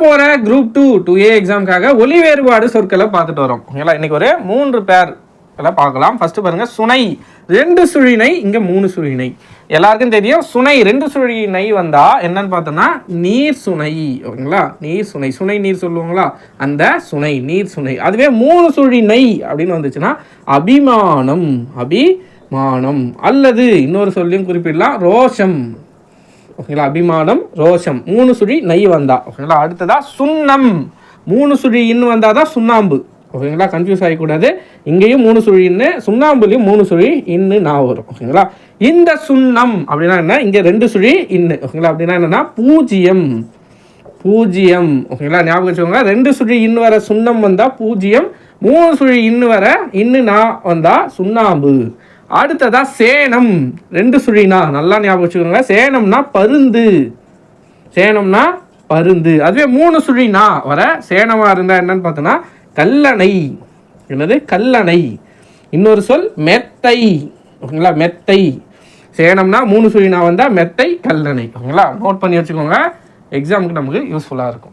வரப்போற group two two A எக்ஸாமுக்காக ஒலி வேறுபாடு சொற்களை பார்த்துட்டு வரோம். ஓகேங்களா? இன்னைக்கு ஒரு மூன்று பேர் எல்லாம் பார்க்கலாம். ஃபர்ஸ்ட் பாருங்க சுனை. ரெண்டு சுழினை இங்க மூணு சுழினை எல்லாருக்கும் தெரியும் சுனை ரெண்டு சுழினை வந்தா என்னன்னு பார்த்தோம்னா நீர் சுனை. ஓகேங்களா? நீர் சுனை. சுனை நீர் சொல்லுவாங்களா? அந்த சுனை நீர் சுனை. அதுவே மூணு சுழினை அப்படின்னு வந்துச்சுன்னா அபிமானம். அபிமானம். அல்லது இன்னொரு சொல்லியும் குறிப்பிடலாம் ரோஷம். ஓகேங்களா? அபிமானம் ரோஷம் மூணு சுழி நெய் வந்தா. ஓகேங்களா? அடுத்ததா சுண்ணம். மூணு சுழி இன்னு வந்தால் தான் சுண்ணாம்பு. ஓகேங்களா? கன்ஃபியூஸ் ஆகிக்கூடாது இங்கேயும் மூணு சுழி இன்னு சுண்ணாம்புலையும் மூணு சுழி இன்னு நான் வரும். ஓகேங்களா? இந்த சுண்ணம் அப்படின்னா என்ன? இங்கே ரெண்டு சுழி இன்னு. ஓகேங்களா? அப்படின்னா என்னென்னா பூஜ்ஜியம். பூஜ்ஜியம். ஓகேங்களா? ஞாபகம் வச்சுக்கோங்க. ரெண்டு சுழி இன்னு வர சுண்ணம் வந்தால் பூஜ்ஜியம். மூணு சுழி இன்னு வர இன்னு நான் வந்தால் சுண்ணாம்பு. அடுத்ததா சேனம். ரெண்டு சுழினா நல்லா ஞாபகம் வச்சுக்கோங்க சேனம்னா பருந்து. சேனம்னா பருந்து. அதுவே மூணு சுழினா. வர சேனமாக இருந்தால் என்னன்னு பார்த்தோன்னா கல்லணை. என்னது? கல்லணை. இன்னொரு சொல் மெத்தை. ஓகேங்களா? மெத்தை. சேனம்னா மூணு சுழினா வந்தால் மெத்தை கல்லணை. ஓகேங்களா? நோட் பண்ணி வச்சுக்கோங்க. எக்ஸாமுக்கு நமக்கு யூஸ்ஃபுல்லாக இருக்கும்.